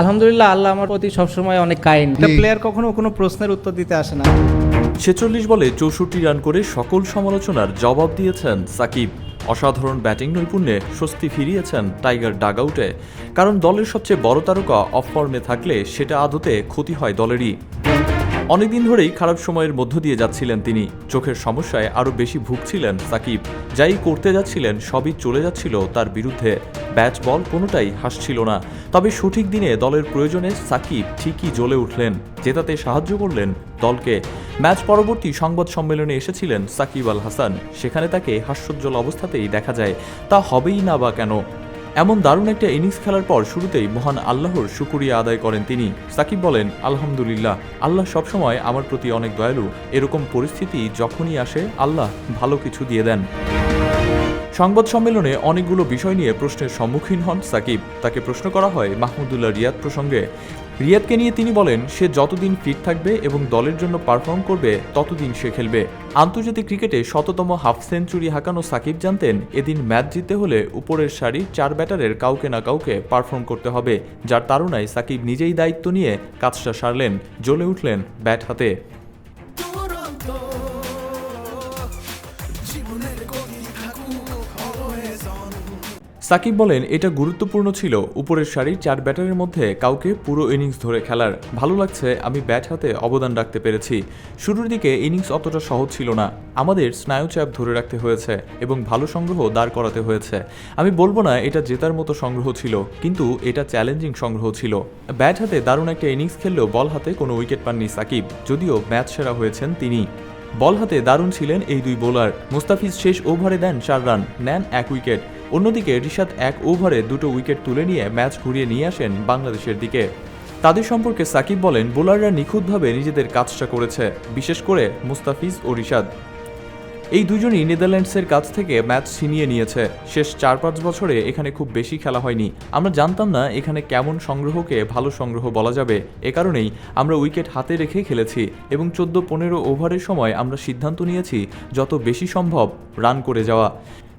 আলহামদুলিল্লাহ আল্লাহ আমার প্রতি সবসময় অনেক কাইন্ড প্লেয়ার কখনো কোনো প্রশ্নের উত্তর দিতে আসে না। ছেচল্লিশ বলে চৌষট্টি রান করে সকল সমালোচনার জবাব দিয়েছেন সাকিব। অসাধারণ ব্যাটিং নৈপুণ্যে স্বস্তি ফিরিয়েছেন টাইগার ডাগআউটে। কারণ দলের সবচেয়ে বড় তারকা অফ ফর্মে থাকলে সেটা আদতে ক্ষতি হয় দলেরই। অনেকদিন ধরেই খারাপ সময়ের মধ্য দিয়ে যাচ্ছিলেন তিনি। চোখের সমস্যায় আরও বেশি ভুগছিলেন সাকিব। যাই করতে যাচ্ছিলেন, সবই চলে যাচ্ছিল তার বিরুদ্ধে। ব্যাচ বল কোনোটাই হাসছিল না। তবে সঠিক দিনে দলের প্রয়োজনে সাকিব ঠিকই জ্বলে উঠলেন। জেতাতে সাহায্য করলেন দলকে। ম্যাচ পরবর্তী সংবাদ সম্মেলনে এসেছিলেন সাকিব আল হাসান। সেখানে তাকে হাস্যোজ্জ্বল অবস্থাতেই দেখা যায়। তা হবেই না বা কেন? এমন দারুণ একটা ইনিংস খেলার পর শুরুতেই মহান আল্লাহর শুকুরিয়া আদায় করেন তিনি। সাকিব বলেন, আলহামদুলিল্লাহ, আল্লাহ সবসময় আমার প্রতি অনেক দয়ালু। এরকম পরিস্থিতি যখনই আসে, আল্লাহ ভালো কিছু দিয়ে দেন। সংবাদ সম্মেলনে অনেকগুলো বিষয় নিয়ে প্রশ্নের সম্মুখীন হন সাকিব। তাকে প্রশ্ন করা হয় মাহমুদুল্লাহ রিয়াদ প্রসঙ্গে রিয়াদকে নিয়ে তিনি বলেন, সে যতদিন ফিট থাকবে এবং দলের জন্য পারফর্ম করবে, ততদিন সে খেলবে। আন্তর্জাতিক ক্রিকেটে শততম হাফ সেঞ্চুরি হাঁকানো সাকিব জানতেন, এদিন ম্যাচ জিততে হলে উপরের সারির চার ব্যাটারের কাউকে না কাউকে পারফর্ম করতে হবে। যার তারুণায় সাকিব নিজেই দায়িত্ব নিয়ে কাজটা সারলেন, জ্বলে উঠলেন ব্যাট হাতে। সাকিব বলেন, এটা গুরুত্বপূর্ণ ছিল। উপরের সারির চার ব্যাটারের মধ্যে কাউকে পুরো ইনিংস ধরে খেলার। ভালো লাগছে, আমি ব্যাট হাতে অবদান রাখতে পেরেছি। শুরুর দিকে ইনিংস অতটা সহজ ছিল না। আমাদের স্নায়ুচাপ ধরে রাখতে হয়েছে এবং ভালো সংগ্রহ দাঁড় করাতে হয়েছে। আমি বলব না, এটা জেতার মতো সংগ্রহ ছিল, কিন্তু এটা চ্যালেঞ্জিং সংগ্রহ ছিল। ব্যাট হাতে দারুণ একটা ইনিংস খেললেও বল হাতে কোনো উইকেট পাননি সাকিব, যদিও ম্যাচ সেরা হয়েছেন তিনি। বল হাতে দারুণ ছিলেন এই দুই বোলার। মুস্তাফিজ শেষ ওভারে দেন চার রান, নেন এক উইকেট। অন্যদিকে রিশাদ এক ওভারে দুটো উইকেট তুলে নিয়ে ম্যাচ ঘুরিয়ে নিয়ে আসেন বাংলাদেশের দিকে। তাদের সম্পর্কে সাকিব বলেন, বোলাররা নিখুঁতভাবে নিজেদের কাজটা করেছে, বিশেষ করে মুস্তাফিজ ও রিশাদ। এই দুজনই নেদারল্যান্ডসের কাছ থেকে ম্যাচ ছিনিয়ে নিয়েছে। শেষ চার পাঁচ বছরে এখানে খুব বেশি খেলা হয়নি। আমরা জানতাম না এখানে কেমন সংগ্রহকে ভালো সংগ্রহ বলা যাবে। এ কারণেই আমরা উইকেট হাতে রেখে খেলেছি এবং চোদ্দ পনেরো ওভারের সময় আমরা সিদ্ধান্ত নিয়েছি, যত বেশি সম্ভব রান করে যাওয়া।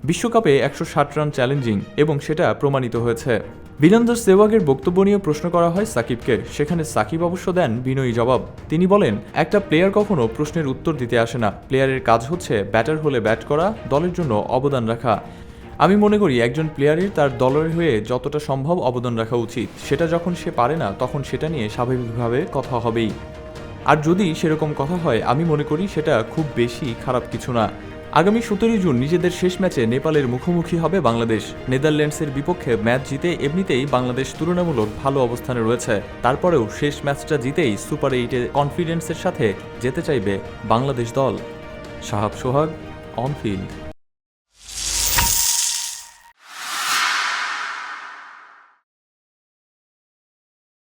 বিশ্বকাপে একশো ষাট রান চ্যালেঞ্জিং এবং সেটা প্রমাণিত হয়েছে। বীরেন্দর সেওয়াগের বক্তব্য নিয়ে প্রশ্ন করা হয় সাকিবকে। সেখানে সাকিব অবশ্য দেন বিনয়ী জবাব। তিনি বলেন, একটা প্লেয়ার কখনো প্রশ্নের উত্তর দিতে আসে না। প্লেয়ারের কাজ হচ্ছে ব্যাটার হলে ব্যাট করা, দলের জন্য অবদান রাখা। আমি মনে করি একজন প্লেয়ারের তার দলের হয়ে যতটা সম্ভব অবদান রাখা উচিত। সেটা যখন সে পারে না, তখন সেটা নিয়ে স্বাভাবিকভাবে কথা হবেই। আর যদি সেরকম কথা হয়, আমি মনে করি সেটা খুব বেশি খারাপ কিছু না। আগামী সতেরোই জুন নিজেদের শেষ ম্যাচে নেপালের মুখোমুখি হবে বাংলাদেশ। নেদারল্যান্ডসের বিপক্ষে ম্যাচ জিতে এমনিতেই বাংলাদেশ তুলনামূলক ভালো অবস্থানে রয়েছে। তারপরেও শেষ ম্যাচটা জিতেই সুপার এইটে কনফিডেন্সের সাথে যেতে চাইবে বাংলাদেশ দল। Shahab Sohag, on field.